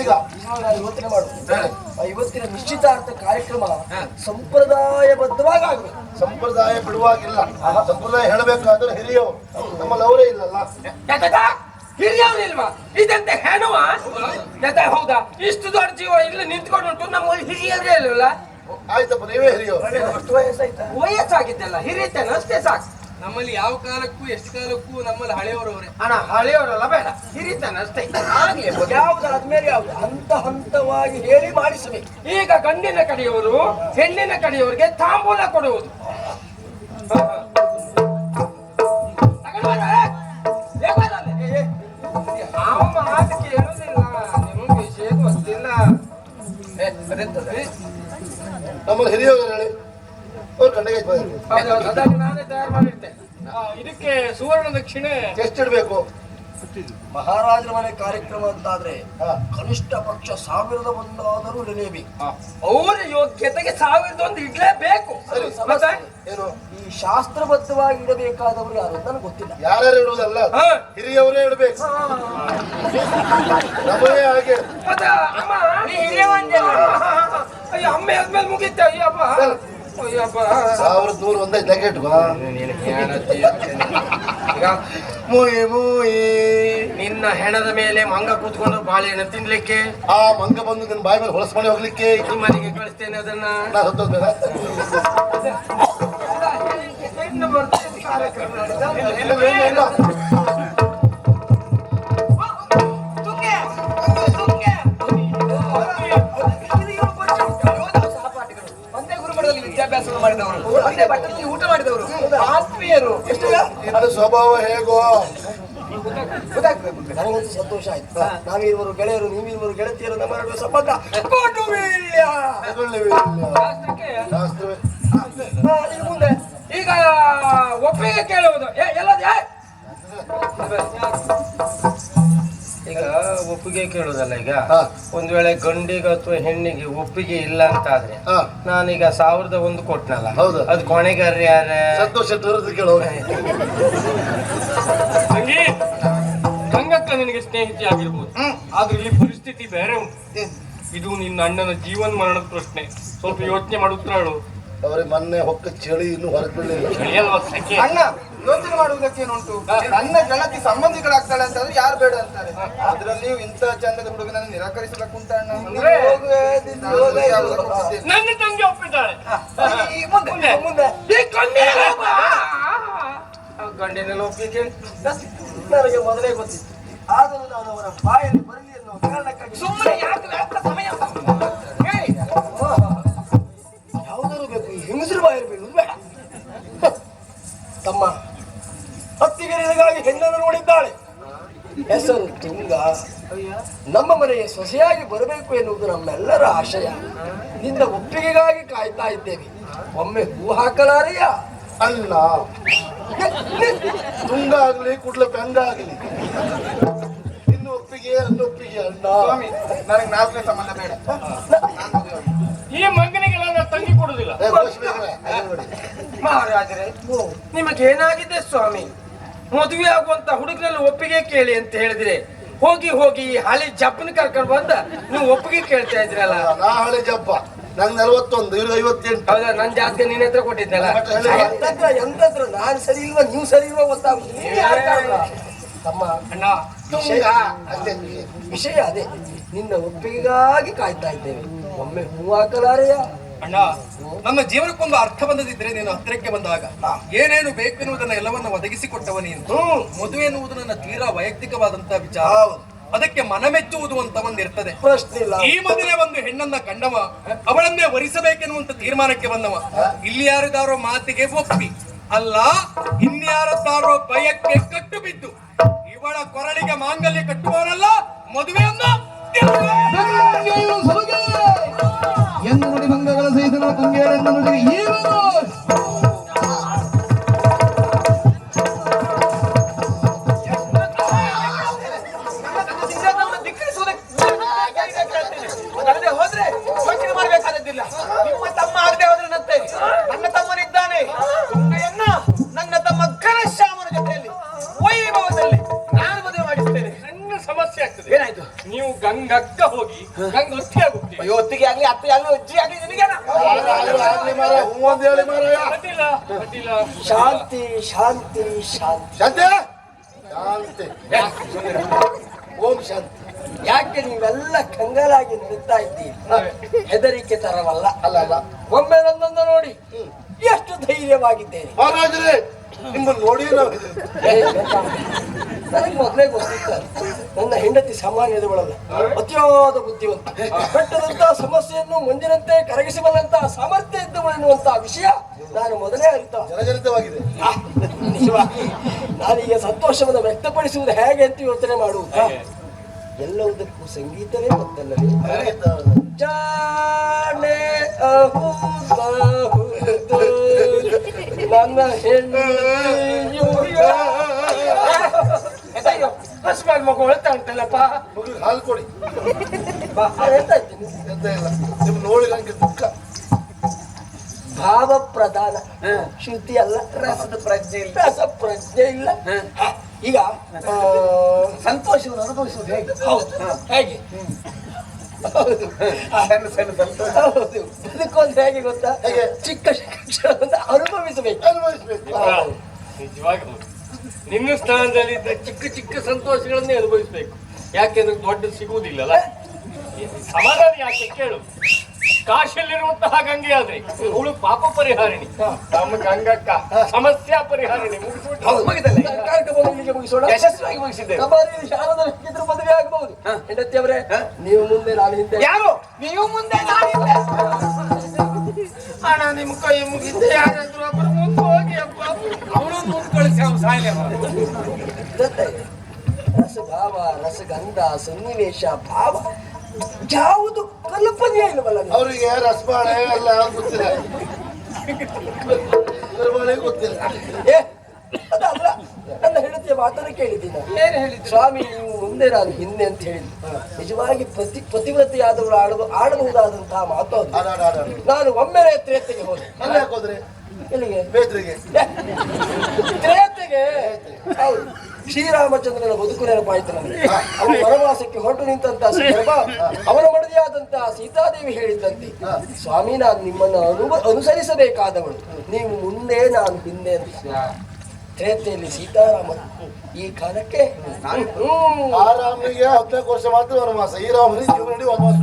ಈಗ ಯೋಚನೆ ಮಾಡು. ಇವತ್ತಿನ ನಿಶ್ಚಿತಾರ್ಥ ಕಾರ್ಯಕ್ರಮ ಸಂಪ್ರದಾಯಬದ್ಧವಾಗಿ ಆಗಬೇಕು. ಸಂಪ್ರದಾಯ ಬಿಡುವಾಗಿಲ್ಲ ಸಂಪ್ರದಾಯ ಹೇಳಬೇಕಾದ್ರೆ ಹಿರಿಯವರು ನಮ್ಮ ಲವರೇ ಇಲ್ಲಲ್ಲ. ಹಿರಿಯವ್ರು ಇಲ್ವಾ? ಇದಂತೆ ಹೆಣವ? ಹೌದಾ? ಇಷ್ಟು ದೊಡ್ಡ ಜೀವ ಇಲ್ಲಿ ನಿಂತ್ಕೊಂಡು ಉಂಟು ನಮ್ಮ ಹಿರಿಯರೇ ಇಲ್ವಲ್ಲ? ಆಯ್ತಪ್ಪ ನೀವೇ ಹಿರಿಯವರು ವಯಸ್ಸಾಗಿದ್ದಲ್ಲ ಹಿರಿಯತನ ಅಷ್ಟೇ ಸಾಕು. ನಮ್ಮಲ್ಲಿ ಯಾವ ಕಾಲಕ್ಕೂ ಎಷ್ಟು ಕಾಲಕ್ಕೂ ನಮ್ಮಲ್ಲಿ ಹಳೆಯವರವರೇ. ಅಣ್ಣ ಹಳೆಯವರಲ್ಲ ಬೇಡ. ಹಿರಿತನ ಅಷ್ಟೇ. ಆಗ್ಲಿ ಯಾವ್ದಾದ್ಮೇಲೆ ಯಾವ್ದು ಹಂತ ಹಂತವಾಗಿ ಹೇಳಿ ಮಾಡಿಸಬೇಕು. ಈಗ ಗಂಡಿನ ಕಡೆಯವರು ಹೆಣ್ಣಿನ ಕಡೆಯವರಿಗೆ ತಾಂಬೂಲ ಕೊಡುವುದು. ಅವ ಮಾತು ಕೇಳುದಿಲ್ಲ ನಿಮಗೆ ವಿಷಯ ಗೊತ್ತಿಲ್ಲ ನಮ್ಮಲ್ಲಿ ಹಿರಿಯವರು ಹೇಳಿ ಅವ್ರು ಕಂಡಗೆ ತಯಾರು ಮಾಡಿರ್ತೇನೆ ಇದಕ್ಕೆ ಸುವರ್ಣ ದಕ್ಷಿಣೆ ಎಷ್ಟಿಡ್ಬೇಕು? ಮಹಾರಾಜರ ಮನೆ ಕಾರ್ಯಕ್ರಮ ಅಂತಾದ್ರೆ. ಕನಿಷ್ಠ ಪಕ್ಷ ಸಾವಿರದ ಒಂದಾದರೂ ಇಡಲೇಬೇಕು ಅವರ ಯೋಗ್ಯತೆಗೆ ಸಾವಿರದ ಒಂದು ಇಡ್ಲೇಬೇಕು. ಮತ್ತೆ? ಏನು? ಈ ಶಾಸ್ತ್ರಬದ್ಧವಾಗಿ ಇಡಬೇಕಾದವರು ಯಾರು ಅಂತ ನನಗೆ ಗೊತ್ತಿಲ್ಲ. ಯಾರು ಇಡುವುದಲ್ಲ. ಹಿರಿಯವರೇ ಇಡಬೇಕು. ನಮ್ಮದೇ ಹಾಗೆ. ಅಮ್ಮ? ಅಯ್ಯೋ ಅಮ್ಮ ಆದ್ಮೇಲೆ ಮುಗೀತ ಅಯ್ಯಪ್ಪ ಅಯ್ಯಪ್ಪ ಸಾವಿರದ ನೂರು ಒಂದೇ ಜಾಕೆಟ್ ಮೂಯಿ ಮೂಯಿ. ನಿನ್ನ ಹೆಣದ ಮೇಲೆ ಮಂಗ ಕೂತ್ಕೊಂಡು ಬಾಳೆಹಣ್ಣು ತಿನ್ಲಿಕ್ಕೆ? ಆ ಮಂಗ ಬಂದು ನಿನ್ನ ಬಾಯಿ ಮೇಲೆ ಹೊಳಸ್ಕೊಂಡು ಹೋಗ್ಲಿಕ್ಕೆ? ನಿಮ್ಮನೆಗೆ ಕಳಿಸ್ತೇನೆ ಅದನ್ನ. ನಾ ಕಾರ್ಯಕ್ರಮ ಇಲ್ಲ, ಇಲ್ಲ, ಬಟ್ಟಲಲ್ಲಿ ಊಟ ಮಾಡಿದವರು ಆತ್ಮೀಯರು. ಎಷ್ಟು ಅದು ಸ್ವಭಾವ ಹೇಗೋ. ಗೊತ್ತಾಗ್ಬೇಕು. ನನಗಂತೂ ಸಂತೋಷ ಆಯ್ತು. ನಾವಿರುವರು ಗೆಳೆಯರು ನೀವಿರುವರು ಗೆಳತಿಯರು ನಮ್ಮ ನಡುವೆ ಸಂಬಂಧ ಮುಂದೆ. ಈಗ ಒಪ್ಪಿಗೆ ಕೇಳುವುದು. ಎಲ್ಲದು? ಈಗ ಒಪ್ಪಿಗೆ ಕೇಳುದಲ್ಲ ಈಗ? ಹಾ. ಒಂದ್ ವೇಳೆ ಗಂಡಿಗೆ ಅಥವಾ ಹೆಣ್ಣಿಗೆ ಒಪ್ಪಿಗೆ ಇಲ್ಲ ಅಂತ ಆದ್ರೆ ನಾನೀಗ ಸಾವಿರದ ಒಂದು ಕೊಟ್ನಲ್ಲ? ಹೌದು. ಅದು ಕೊನೆಗಾರ ಯಾರ? ಸಂತೋಷ ತೋರಿಸಿ ಕೇಳೋ. ತಂಗಿ ಗಂಗಕ್ಕ ನಿನಗೆ ಸ್ನೇಹಿತೆ ಆಗಿರ್ಬೋದು. ಆದ್ರೆ ಈ ಪರಿಸ್ಥಿತಿ ಬೇರೆ ಉಂಟು. ಇದು ನಿನ್ನ ಅಣ್ಣನ ಜೀವನ ಮರಣದ ಪ್ರಶ್ನೆ. ಸ್ವಲ್ಪ ಯೋಚನೆ ಮಾಡುತ್ತಾಳು ಅವ್ರಿಗೆ ಮೊನ್ನೆ ಹೊಕ್ಕ ಚಳಿ ಇನ್ನು ಹೊರಗೆ? ಅಣ್ಣ ಯೋಚನೆ ಮಾಡುವುದಕ್ಕೇನುಂಟು ನನ್ನ ಗೆಳತಿ ಸಂಬಂಧಿಗಳಾಗ್ತಾಳೆ ಅಂತಂದ್ರೆ ಯಾರು ಬೇಡ ಅಂತಾರೆ. ಅದ್ರಲ್ಲಿಯೂ ಇಂಥ ಚಂದದ ಹುಡುಗನ ನಿರಾಕರಿಸಬೇಕು ಅಂತ ಅಣ್ಣ ಅಂದ್ರೆ ಹೋಗುವೆ, ನಿನ್ನ ತಂಗಿ ಒಪ್ಪಿದ್ದಾಳೆ. ಮುಂದೆ ಮುಂದೆ. ಈ ಗಂಡಿನ ಗಂಡಿನ ಒಪ್ಪಿಗೆ ನನಗೆ ಮೊದಲೇ ಗೊತ್ತಿತ್ತು. ಆದರೂ ನಾನು ಅವರ ಬಾಯಲ್ಲಿ ಬರಲಿ ಅನ್ನೋ ಕಾರಣಕ್ಕಾಗಿ ಸುಮ್ಮನೆ ಯಾಕೆ ತುಂಗ ನಮ್ಮ ಮನೆಯ ಸೊಸೆಯಾಗಿ ಬರಬೇಕು ಎನ್ನುವುದು ನಮ್ಮೆಲ್ಲರ ಆಶಯ. ನಿನ್ನ ಒಪ್ಪಿಗೆಗಾಗಿ ಕಾಯ್ತಾ ಇದ್ದೇವೆ. ಒಮ್ಮೆ ಹೂ ಹಾಕಲಾರೆಯ? ಅಲ್ಲ. ತುಂಗ ಆಗ್ಲಿ ಕುಡ್ಲ ಬೆಂಗ ಆಗ್ಲಿ ಇನ್ನು ಒಪ್ಪಿಗೆ ಅಣ್ಣ. ಸ್ವಾಮಿ ನನಗೆ ನಾಲ್ಕನೇ ಸಂಬಂಧ ಬೇಡ. ಈ ಮಗನಿಗೆಲ್ಲ ನಾನು ತಂಗಿ ಕೊಡುದಿಲ್ಲ. ಮಹಾರಾಜರೇ ನಿಮಗೇನಾಗಿದೆ ಸ್ವಾಮಿ? ಮದುವೆ ಆಗುವಂತ ಹುಡುಗನಲ್ಲಿ ಒಪ್ಪಿಗೆ ಕೇಳಿ ಅಂತ ಹೇಳಿದ್ರೆ. ಹೋಗಿ ಹೋಗಿ ಹಳೆ ಜಪ್ಪನ ಕರ್ಕೊಂಡು ಬಂದ ನೀವು ಒಪ್ಪಿಗೆ ಕೇಳ್ತಾ ಇದ್ರಲ್ಲ ನಾ ಹಳೆ ಜಪ್ಪ. ನಂಗೆ ನಲವತ್ತೊಂದು ಇವ್ರಿಗೆ ಐವತ್ತೆಂಟು. ಹೌದಾ? ನನ್ ಜಾಸ್ತಿ ನಿನ್ನ ಹತ್ರ ಕೊಟ್ಟಿದ್ದಲ್ಲ ಎಂತತ್ರ ಎಂತಂದ್ರ ನಾನು ಸರಿ ಇಲ್ವಾ ನೀವು ಸರಿ ಇಲ್ವಾ ಗೊತ್ತಾಗ ತಮ್ಮ ಅಣ್ಣ. ವಿಷಯ ಅಷ್ಟೇ ವಿಷಯ ಅದೇ. ನಿನ್ನ ಒಪ್ಪಿಗೆಗಾಗಿ ಕಾಯ್ತಾ ಇದ್ದೇವೆ. ಒಮ್ಮೆ ಹೂವು ಹಾಕಲಾರೆಯ? ಅಣ್ಣ ನಮ್ಮ ಜೀವನಕ್ಕೊಂದು ಅರ್ಥ ಬಂದದಿದ್ರೆ ನೀನು ಹತ್ತಿರಕ್ಕೆ ಬಂದಾಗ ಏನೇನು ಬೇಕೆನ್ನುವುದನ್ನ ಎಲ್ಲವನ್ನ ಒದಗಿಸಿಕೊಟ್ಟವ ನೀನು. ಮದುವೆ ಎನ್ನುವುದು ನನ್ನ ತೀರಾ ವೈಯಕ್ತಿಕವಾದಂತಹ ವಿಚಾರ. ಅದಕ್ಕೆ ಮನಮೆಚ್ಚುವುದು ಅಂತ ಒಂದಿರ್ತದೆ ಈ ಮೊದಲೇ ಒಂದು ಹೆಣ್ಣನ್ನ ಕಂಡವ ಅವಳನ್ನೇ ವರಿಸಬೇಕೆನ್ನುವಂತ ತೀರ್ಮಾನಕ್ಕೆ ಬಂದವ. ಇಲ್ಲಿ ಯಾರದಾರೋ ಮಾತಿಗೆ ಒಪ್ಪಿ. ಅಲ್ಲ ಇನ್ಯಾರದ್ದಾರೋ ಭಯಕ್ಕೆ ಕಟ್ಟು ಬಿದ್ದು. ಇವಳ ಕೊರಳಿಗೆ ಮಾಂಗಲ್ಯ ಕಟ್ಟುವವರಲ್ಲ ಮದುವೆಯನ್ನ ಸಮಸ್ಯೆ ಸಮಸ್ಯೆ ಆಗ್ತದೆ. ಏನಾಯ್ತು? ನೀವು ಗಂಗಕ್ಕ ಹೋಗಿ ಗಂಗ ಆಗ್ಲಿ ಅತ್ತೆ ಆಗ್ಲಿ ಅಜ್ಜಿ ಆಗ್ಲಿ ನಿನಗೇನ? ಹೇಳಿ ಮಾರಾಯ. ಅಡ್ಡಿಲ್ಲ ಶಾಂತಿ ಶಾಂತಿ ಶಾಂತಿ. ಶಾಂತಿ? ಶಾಂತಿ. ಓಂ ಶಾಂತಿ. ಯಾಕೆ ನೀವೆಲ್ಲ ಕಂಗಲಾಗಿ ನಿಂತಾ ಇದ್ದೀರಿ? ಹೆದರಿಕೆ ತರವಲ್ಲ. ಅಲ್ಲ ಅಲ್ಲ. ಒಮ್ಮೆ ನನ್ನನ್ನು ನೋಡಿ ಎಷ್ಟು ಧೈರ್ಯವಾಗಿದ್ದೇನೆ ಮಹಾರಾಜರೇ ನಿಮ್ಮನ್ನು ನೋಡಿ ನಾವು? ನನಗೆ ಮೊದಲೇ ಗೊತ್ತಿತ್ತು. ನನ್ನ ಹೆಂಡತಿ ಸಾಮಾನ್ಯದವಳಲ್ಲ. ಅತಿಯಾದ ಬುದ್ಧಿವಂತ. ಕಟ್ಟದಂತಹ ಸಮಸ್ಯೆಯನ್ನು ಮುಂದಿನಂತೆ ಕರಗಿಸಬಲ್ಲಂತಹ ಸಾಮರ್ಥ್ಯ ಇದ್ದವಳು ಎನ್ನುವಂತಹ ವಿಷಯ ನಾನು ಮೊದಲೇ ಅರಿತ. ಜನಜನಿತವಾಗಿದೆ. ನಾನೀಗ ಸಂತೋಷವನ್ನು ವ್ಯಕ್ತಪಡಿಸುವುದು ಹೇಗೆ ಅಂತ ಯೋಚನೆ ಮಾಡುವುದು. ಎಲ್ಲವುದಕ್ಕೂ ಸಂಗೀತವೇ ಗೊತ್ತಲ್ಲವೇ ಜಾಣೆ ನನ್ನ ಹೆಣ್ಣು ಹಸ್ಮಾನ್ ಮಗು ಹೇಳ್ತಾ ಉಂಟಲ್ಲಪ್ಪ ಮಗುವಿಗೆ ಹಾಲು ಕೊಡಿ ದುಃಖ ಭಾವ ಪ್ರಧಾನ ಶ್ರುತಿ ಅಲ್ಲ ರಸದ ಪ್ರಜ್ಞೆ ಇಲ್ಲ ರಸ ಪ್ರಜ್ಞೆ ಇಲ್ಲ ಈಗ ಸಂತೋಷವನ್ನು ಅನುಭವಿಸುವುದು ಹೇಗೆ ಹೌದು ಹೇಗೆ. ಸಣ್ಣ ಸಣ್ಣ ಸಂತೋಷ ಹೌದು. ಬದುಕೋದು ಹೇಗೆ ಗೊತ್ತಾ? ಹೇಗೆ? ಚಿಕ್ಕ ಚಿಕ್ಕ ಕ್ಷಣವನ್ನು ಅನುಭವಿಸಬೇಕು. ಅನುಭವಿಸ್ಬೇಕು. ಹೌದು. ನಿಜವಾಗಿ ಹೌದು. ಸ್ಥಾನದಲ್ಲಿ ಇದ್ದ ಚಿಕ್ಕ ಚಿಕ್ಕ ಸಂತೋಷಗಳನ್ನೇ ಅನುಭವಿಸ್ಬೇಕು. ಯಾಕೆಂದ್ರೆ ದೊಡ್ಡ ಸಿಗುವುದಿಲ್ಲಲ್ಲ? ಸಮಾಧಾನ ಯಾಕೆ ಕೇಳು. ಕಾಶಿಯಲ್ಲಿರುವಂತಹ ಗಂಗೆ ಆದ್ರೆ ಅವಳು ಪಾಪ ಪರಿಹಾರಿಣಿ. ನಮ್ಮ ಗಂಗಕ್ಕ ಸಮಸ್ಯೆ ಪರಿಹಾರಿಣಿ. ಮುಗಿಸ್ಬಿಟ್ಟು ಹೌದು. ಕಾರ್ಯಕ್ರಮವನ್ನು ಇಲ್ಲಿಗೆ ಮುಗಿಸೋಣ ಯಶಸ್ವಿಯಾಗಿ ಮುಗಿಸಿದ್ದೇವೆ ಕಬಾರಿ ಶಾರದ ಬೇಕಿದ್ರು ಮದುವೆ ಆಗಬಹುದು ಹೆಂಡತಿ ಅವರೇ ನೀವು ಮುಂದೆ ನಾನು ಹಿಂದೆ. ಯಾರು? ನೀವು ಮುಂದೆ ನಾನಿಂದೆ ಅಣ್ಣ ನಿಮ್ ಕೈ ಮುಗಿದ್ದೆ ಯಾರಾದ್ರೂ ಒಬ್ರು ಮುಂದೆ ಹೋಗಿ ಅಪ್ಪ ಅವನು ಮುಂದೆ ಕಳಿಸಿ ಅವ್ನು ಸಾಯ್ಲೆ ಜೊತೆ ರಸಭಾವ ರಸಗಂಧ ಸನ್ನಿವೇಶ ಭಾವ ಯಾವುದು ಕಲ್ಪನೆ ಇಲ್ಲವಲ್ಲ? ಅವರಿಗೆ ರಸಬಾಳೆ ಎಲ್ಲ ಗೊತ್ತಿಲ್ಲ ಗೊತ್ತಿಲ್ಲ. ಏ ಮಾತನ್ನು ಕೇಳಿದ್ದೀನಿ. ಏನ್ ಹೇಳಿದ್ರು. ಸ್ವಾಮಿ ನೀವು ಮುಂದೆ ನಾನು ಹಿಂದೆ ಅಂತ ಹೇಳಿದ್ದೆ ನಿಜವಾಗಿ ಪ್ರತಿ ಪ್ರತಿವೃತ್ತಿ ಆದವರು ಆಡಬಹುದು ಆಡಬಹುದಾದಂತಹ ಮಾತು ಅದು. ನಾನು ಒಮ್ಮೆ ತ್ರೇತೆಗೆ ಹೋದ್ರೆ ಎಲ್ಲಿಗೆ? ಬೇತ್ರಿಗೆ ತ್ರೇತೆಗೆ? ಹೌದು. ಶ್ರೀರಾಮಚಂದ್ರನ ಬದುಕು ನೆನಪಾಯ್ತು ನನಗೆ. ಅವನು ವನವಾಸಕ್ಕೆ ಹೊರಟು ನಿಂತಹ ಸಂದರ್ಭ ಅವನ ಮಡದಿಯಾದಂತಹ ಸೀತಾದೇವಿ ಹೇಳಿದ್ದಂತೆ. ಸ್ವಾಮಿ ನಾನು ನಿಮ್ಮನ್ನು ಅನುಸರಿಸಬೇಕಾದವಳು. ನೀವು ಮುಂದೆ ನಾನು ಹಿಂದೆ ಅಂತ. ತ್ರೇತೆಯಲ್ಲಿ ಸೀತಾರಾಮ ಈ ಕಾಲಕ್ಕೆ ಆರಾಮಿಗೆ ಆ ರಾಮನಿಗೆ ಹದಿನಾಲ್ಕು ವರ್ಷ ಮಾತ್ರ ವನವಾಸ ಈ ರಾಮನಿಗೆ ಜೀವನ ವನವಾಸ